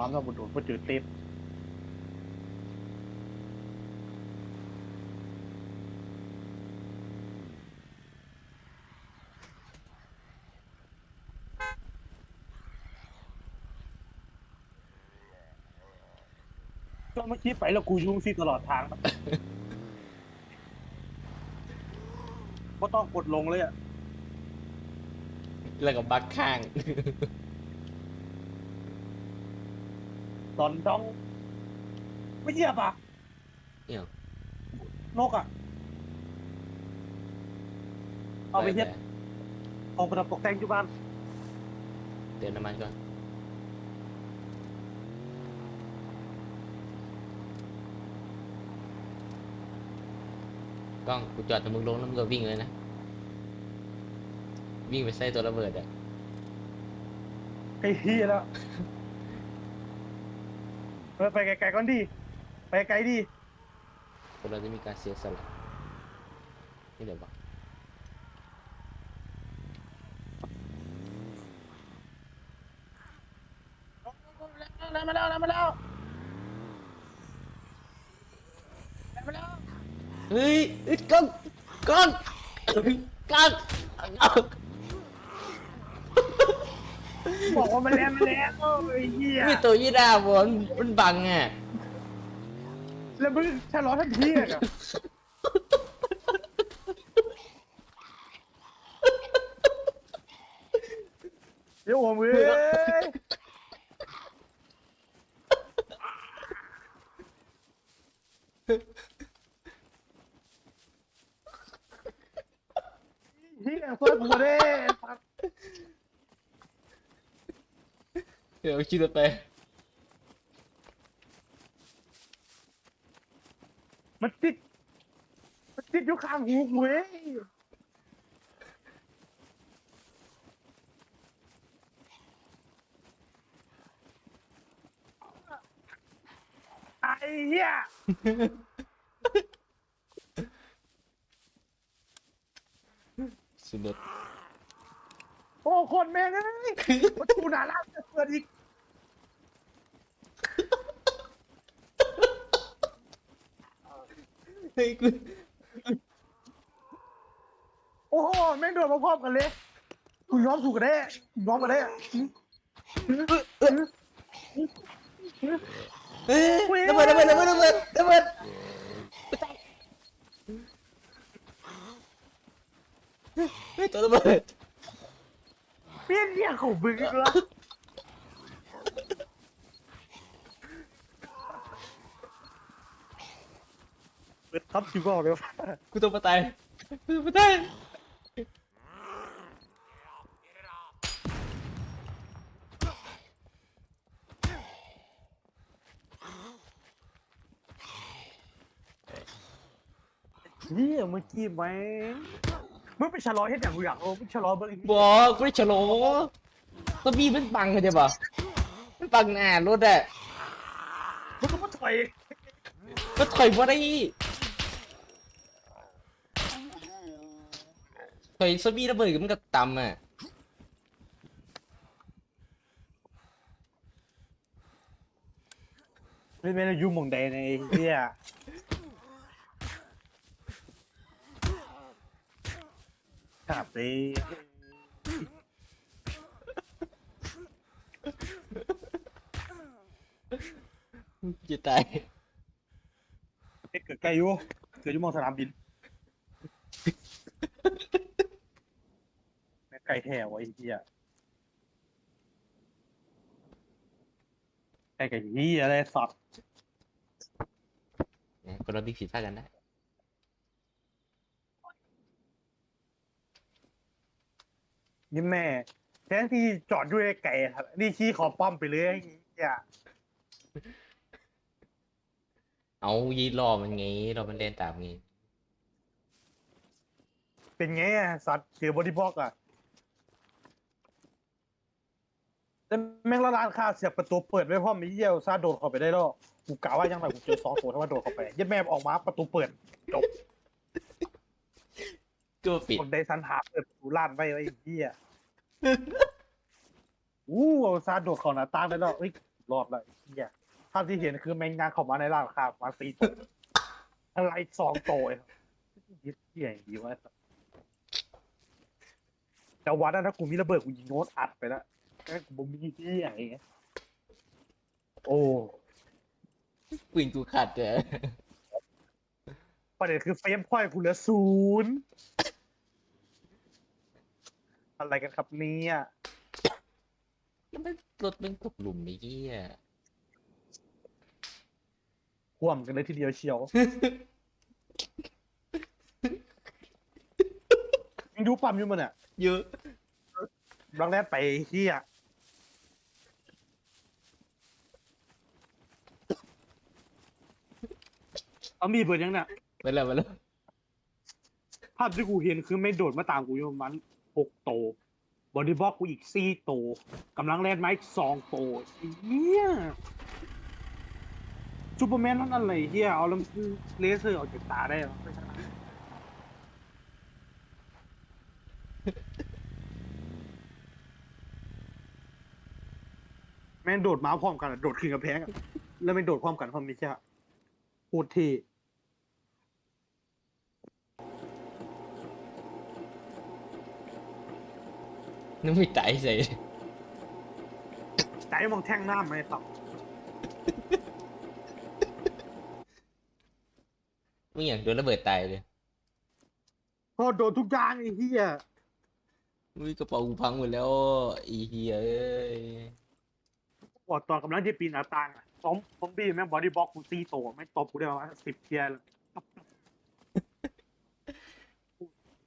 ความเราบุโดนพอเจอเต็มก็เมื่อกี้ไปแล้วกูยุ่งซีตลอดทางนะก็ต้องกดลงเลยอะแล้วก็บักข้าง ตอนต้อง ไม่เหยียบอะเนี่ยนกอะ เอาไปเฮ็ดเอาไปทำตกแต่งอยู่บ้านเติมน้ำมันก่อนกล้องกูจอดแต่มึงลงแล้วมึงก็วิ่งเลยนะ วิ่งไปใส่ตัวระเบิดอะไอ้เฮียแล้ว เออไปไกลๆก่อนดิไปไกลดิคนเราจะมีการเสียสละนี่เดี๋ยว บอกแล้วมาแล้วแล้วมาแล้วมาแล้วเฮ้ยเอ้ยกล้องกล้องกล้องกล้องบอกว่ามันแล้วมันแล้วไอ้เหี้ยมีตัวยีราฟบนมันบังอะแล้วมึงชะลอทันทีอะเดี๋ยวผมเอ้ยเฮียเฟิร์สกูเด้ เดี๋ยวคิดไปมันติดมันติดอยู่ข้างหูกูเว้ยไอ้เหี้ยสุดยอดโอ้คนแม่งเอ้ยประตูหน้าร้า นจะเปิดอีกเฮ้ยกูโอ้โหแม่งโดนมาพร้อมกันเลยกูยอมถูกกันได้กูยอมกันได้เฮ้ยระเบิดระเบิดระเบิดระเบิดระเบิดเฮ้ยตัวระเบิด เปี้ยนเนี่ยเขาบึ้งอีกแล้วเปิด ทับชิวบอกเลยว่ากูต้องมาตายกูต้องมาตายนี่เมื่อกี้ไหมมึงไปชะลอเฮ็ดอย่างกูอยากรู้มึงชะลอเบิ้งบอกกูได้ฉลองตัวบีมันบังเข้าใจป่ะมันบังหน้ารถอะมึงก็มาถอย ก็ถอยบ่ได้ ถอยสบีระเบิดกับมันก็ต่ำอะไม่เป็นยุ่งมองใดในไอ้เฮียครับสิจะตายเอ๊ะเกิดไกลอยู่เกิดอยู่มองสนามบินแม่ง ไกลแท้วะไอ้เหี้ยไกลกับเหี้ยอะไรสัตว์คนเรามีผิดพลาดกันได้นี่แม่แทนที่จอดด้วยไก่ครับนี่ขี้ขอป้อมไปเลยไอ้เหี้ยเอายีรอมันไงรอมันเล่นตามไงเป็นไงอะสัตว์เจอบอดี้บล็อกอะ แล้วแม่งละลานคาเสียบประตูเปิดไว้พร้อมมีเยี่ยวซาโดดเข้าไปได้แล้วกูกะว่ายังไงกูเจอสองตัวถ้าว่าโดดเข้าไปยัดแม่ออกมาประตูเปิดจบก็ปิดคนไดซันหาเปิดประตูล้านไปไอ้เหี้ยอู้เอาซาโดดเข้าหน้าต่างได้แล้วเอ้ยรอดแล้วไอ้เฮียภาพที่เห็นคือแมงงานเข้ามาในร้านค้ามาตีตกอะไรสองโตยยึดเฮียอย่างนี้วะแต่วัดนั้นถ้ากูมีระเบิดกูยิงโน้ตอัดไปแล้วแค่ กูบ่มีเฮียอย่างเงี้ยโอ้ปืนกูขัดเด้อประเด็นคือเฟรมพอยต์กูเหลือศูนย์อะไรกันครับเนี่ยแล้วมันรถมันตกหลุมไอ้เหี้ยห่วมกันเลยทีเดียวเชียวยังดูปั๊มอยู่มันอะเยอะรังแรกไปเฮีย เอามีเบิดยังเนี่ยไปแล้วไปแล้วภาพที่กูเห็นคือไม่โดดมาตามกูอยู่ประมาณหกโต บอดี้บล็อกกูอีกสี่โตกำลังแลนด์ไม้สองโตเฮียซูเปอร์แมนนั่นอะไรเฮียเอาลำเลเซอร์ออกจากตาได้เหรอไม่ใช่นะแม่งโดดมาพร้อมกันอะโดดขึ้นกับแพงอะแล้วไม่งโดดพร้อมกันพร้อมมิใช่โคตรเท่นึกไม่ตายใส่ใจมองแท่งหน้าไหมครับมึงอย่างโดนระเบิดตายเลยพอโดนทุกอย่างไอ้เหี้ยมึงกระเป๋ากูพังหมดแล้วไอีเหี้ยเอ้ยปอดตอนกำลังจะปีนหน้าต่างอะ ซอมซอมบี้แม่งบอดี้บล็อกกูตีโตไม่งตบกูได้ประมาณสิบเทียร์เลย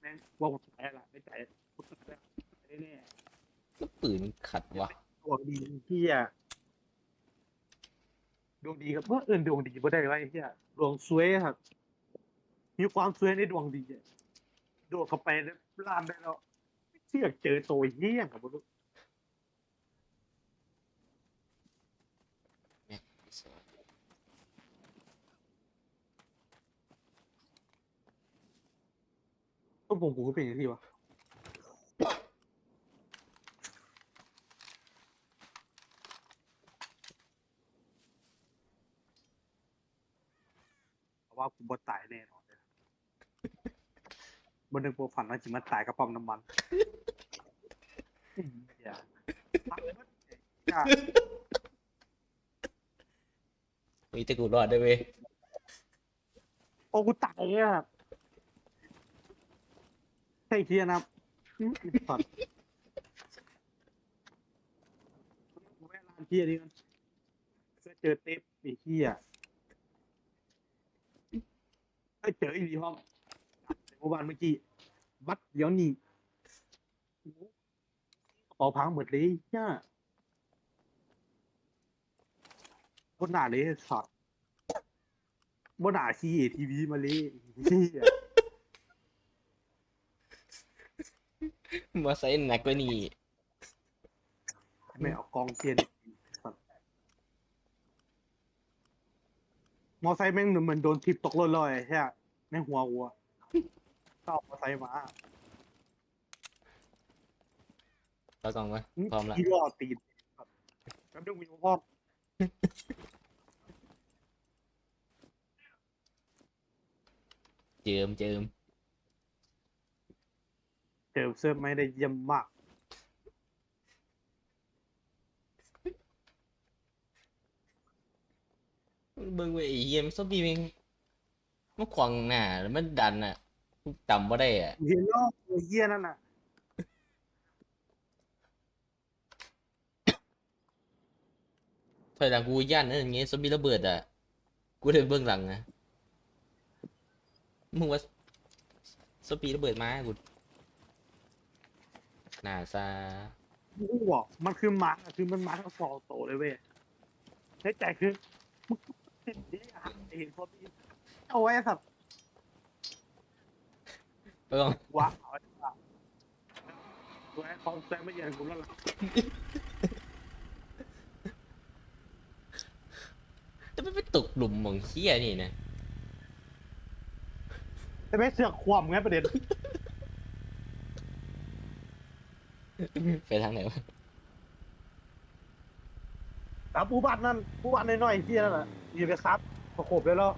แม่งว่ากูตายละไม่ใจกูตายแน่แล้วปืนมันขัดวะดวงดีเหี้ยดวงดีครับเมื่ออื่นดวงดีบ่ได้ไว้เหี้ยดวงสวยครับ มีความสวยในดวงดีอะโดดเข้าไปแล้วล่ามได้แล้วไม่เชื่อเจอตัวเหี้ยงครับบุรุ ต้นผมกูก็เป็นอย่างที่วะเพราะว่ากูบ่ตายแน่นอนเลยบนหนึ่งโปรฝันว่าจิมาตายกระป๋อมน้ำมัน อย่าพักเบิดอย่า มีแต่กูรอดได้เว้ยโอ้กูตายอะใช่เทียนะอืมฝันกูแม่ร้านเทียนี่มันเพื่อเจอเทปไอ้เทียเอ้ยเจออีหลีห้องเมื่อวานเมื่อกี้บัดเดี๋ยวนี้โอ้โหกระเป๋าพังหมดเลยเนี่ย บนหน้าเลยสัตว์บนหน้าซีทีวีมาเลยเฮียมาใส่หนักกว่านี้ไม่เอากองเทียนสัตว์มอไซค์แม่งเหมือนโดนทิปตกรถลอยใช่ไหมแม่งหัววัวก็เอามอไซค์มาต่อกล้องวะพร้อมละที่ล่อตีนแล้วดึงมีพ่อ เจิมเจิมเจอเสื้อไม่ได้เยี่ยมมาก เบิ่งไว้ไอ้เหี้ยมันซอมบี้มันมันขวางหน้าแล้วมันดันอะกูต่ำบ่ได้อะ เห็นแล้วไอ้เหี้ยนั่นน่ะ ถอยหลังกูย่านนั่นอย่างเงี้ยซอมบี้ระเบิดอะ กูเดินเบื้องหลังนะ มึงว่าซอมบี้ระเบิดมาให้กูหน้าซากูบอกมันคือมาร์คอะคือมันมาร์คทั้งสองโตเลยเว้ยในใจคือมึงเห็นดิอะเห็นพอดีเอาไว้สัตว์ไปก่อนว้าเอาไว้สัตว์ตัวไอ้คอนแซงไม่เย็นกูแล้วล่ะ แต่ ไม่ไปตกหลุมหมองเหี้ยนี่นะแต่ไม่เสือกความไงประเด็นไปทางไหนวะไปครับปูบ้านนั่นปูบ้านน้อยๆที่นั่นแหละอย่าไปครับประกบเลยแล้ว